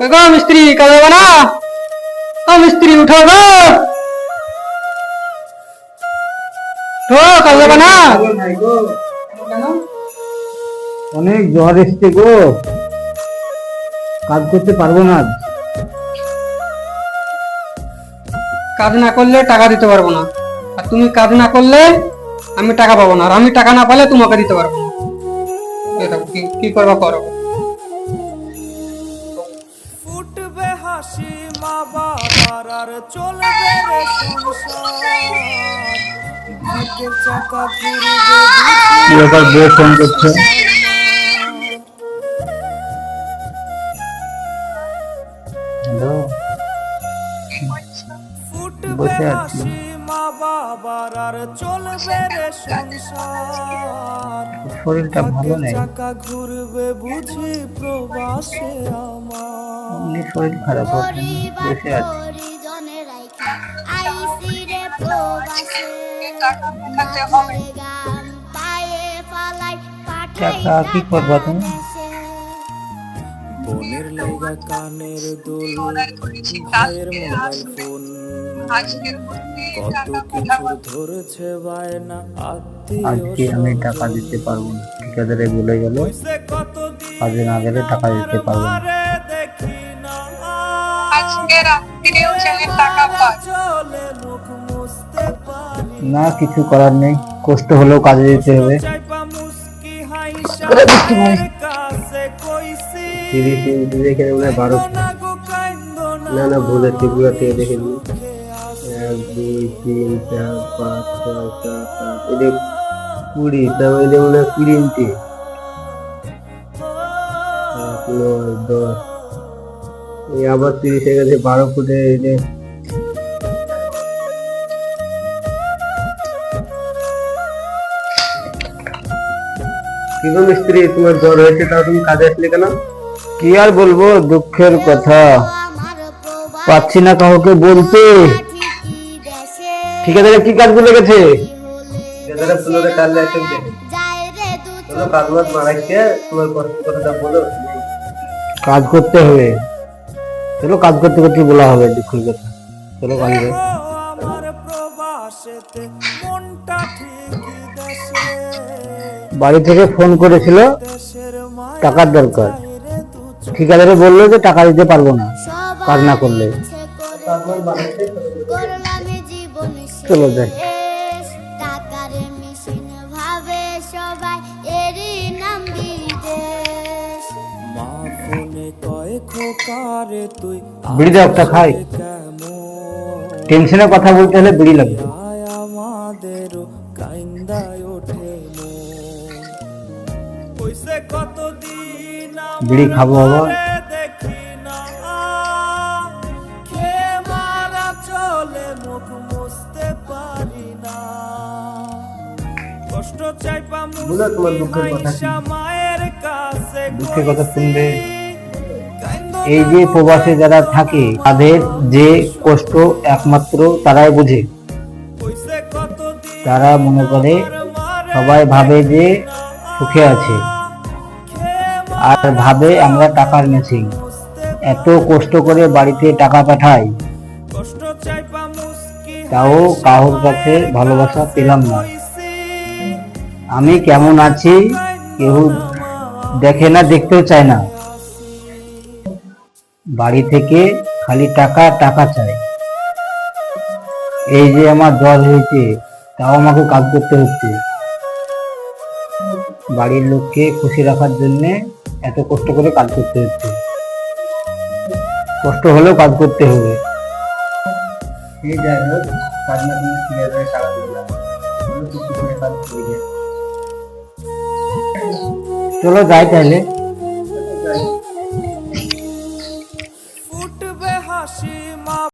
গো মিস্ত্রি কাজ হবে না? ও মিস্ত্রি উঠো গো। উঠো কাজ হবে না? অনেক জ্বর এসছে গো। কাজ করতে পারব না কাজ না করলে টাকা দিতে পারব না। আর তুমি কাজ না করলে আমি টাকা পাবো না। আর আমি টাকা না পেলে তোমাকে দিতে পারব না। কি কি করবা করো? আর চলবে রে সংসার। ভাগ্যের চাকা ঘুরবে ফোন করছে? বসে আছি। মা বাবার আর চলবে রে সংসার। শরীরটা ভালো নেই। ঘুরবে বুঝি প্রবাসে আমার। শরীর খারাপ হচ্ছে বসে আছি। টাকা কি করবা তুমি? বোনের লাইগা কানের দুল ভাইয়ের মোবাইল ফোন। কত কিছু ধরেছে বায়না আজকে আমি টাকা দিতে পারব না। ঠিকাদারে বলে গেল কাজে না গেলে টাকা দিতে পারব না। আজকে রাত্রিরেও ছেলে টাকা পায়। না কিছু করার নেই। কষ্ট হলেও কাজে যেতে হবে। কাছে দেখে মনে বারো। না না না না ভুল হচ্ছে পুরো থেকে দেখে নিই এক দুই তিন চার পাঁচ ছয় সাত আট এটা কুড়ি তার মানে মনে হয় কুড়ি ইঞ্চি। আট নয় দশ। এই আবার তিরিশ হয়ে গেছে বারো ফুটে এই কি গো মিস্ত্রি তোমার জ্বর হয়েছে তাও তুমি কাজে আসলে কেন? কি আর বলব দুঃখের কথা। পাচ্ছি না কাউকে বলতে। ঠিকাদারে কি কাজ বলে গেছে ঠিকাদারে ফুলোরে কাজ মারাইছে তোমার কষ্ট কথাটা বলো। কাজ করতে হবে। চলো কাজ করতে করতে বলা হবে দুঃখের কথা। চলো কাজ মনটা ঠিকই দেশে বাড়ি থেকে ফোন করেছিল টাকার দরকার। ঠিকাদারে বলল যে টাকা দিতে পারব না কাজ না করলে। চলো বিড়ি দাও একটা খাই। কেমন টেনশনে কথা বলতে হলে বিড়ি লাগবে। কাইন্দায় ওঠে কতদিন বিড়ি খাব আবার? আমারে দেখি না। খেয়ে মারা চলে মুখ মুছতে পারি না। কষ্ট চাইপা মায়ের কাছে দুঃখের কথা শুনবে। এই যে প্রবাসে যারা থাকে তাদের যে কষ্ট একমাত্র তারাই বুঝে। তারা মনে করে, সবাই ভাবে যে সুখে আছে। আর ভাবে আমরা টাকার মেশিন এত কষ্ট করে বাড়িতে টাকা পাঠাই, তাও কারোর কাছে ভালোবাসা পেলাম না। আমি কেমন আছি, কেউ দেখে না, দেখতেও চায় না। বাড়ি থেকে খালি টাকা টাকা চায় এই যে আমার জ্বর হয়েছে। তাও আমাকে কাজ করতে হচ্ছে। বাড়ির লোককে খুশি রাখার জন্য এত কষ্ট করে কাজ করতে হচ্ছে। কষ্ট হলেও কাজ করতে হবে। এই যাই হোক কাজ না করলে ঠিক আছে সারা দিলাম চলো যাই তাহলে।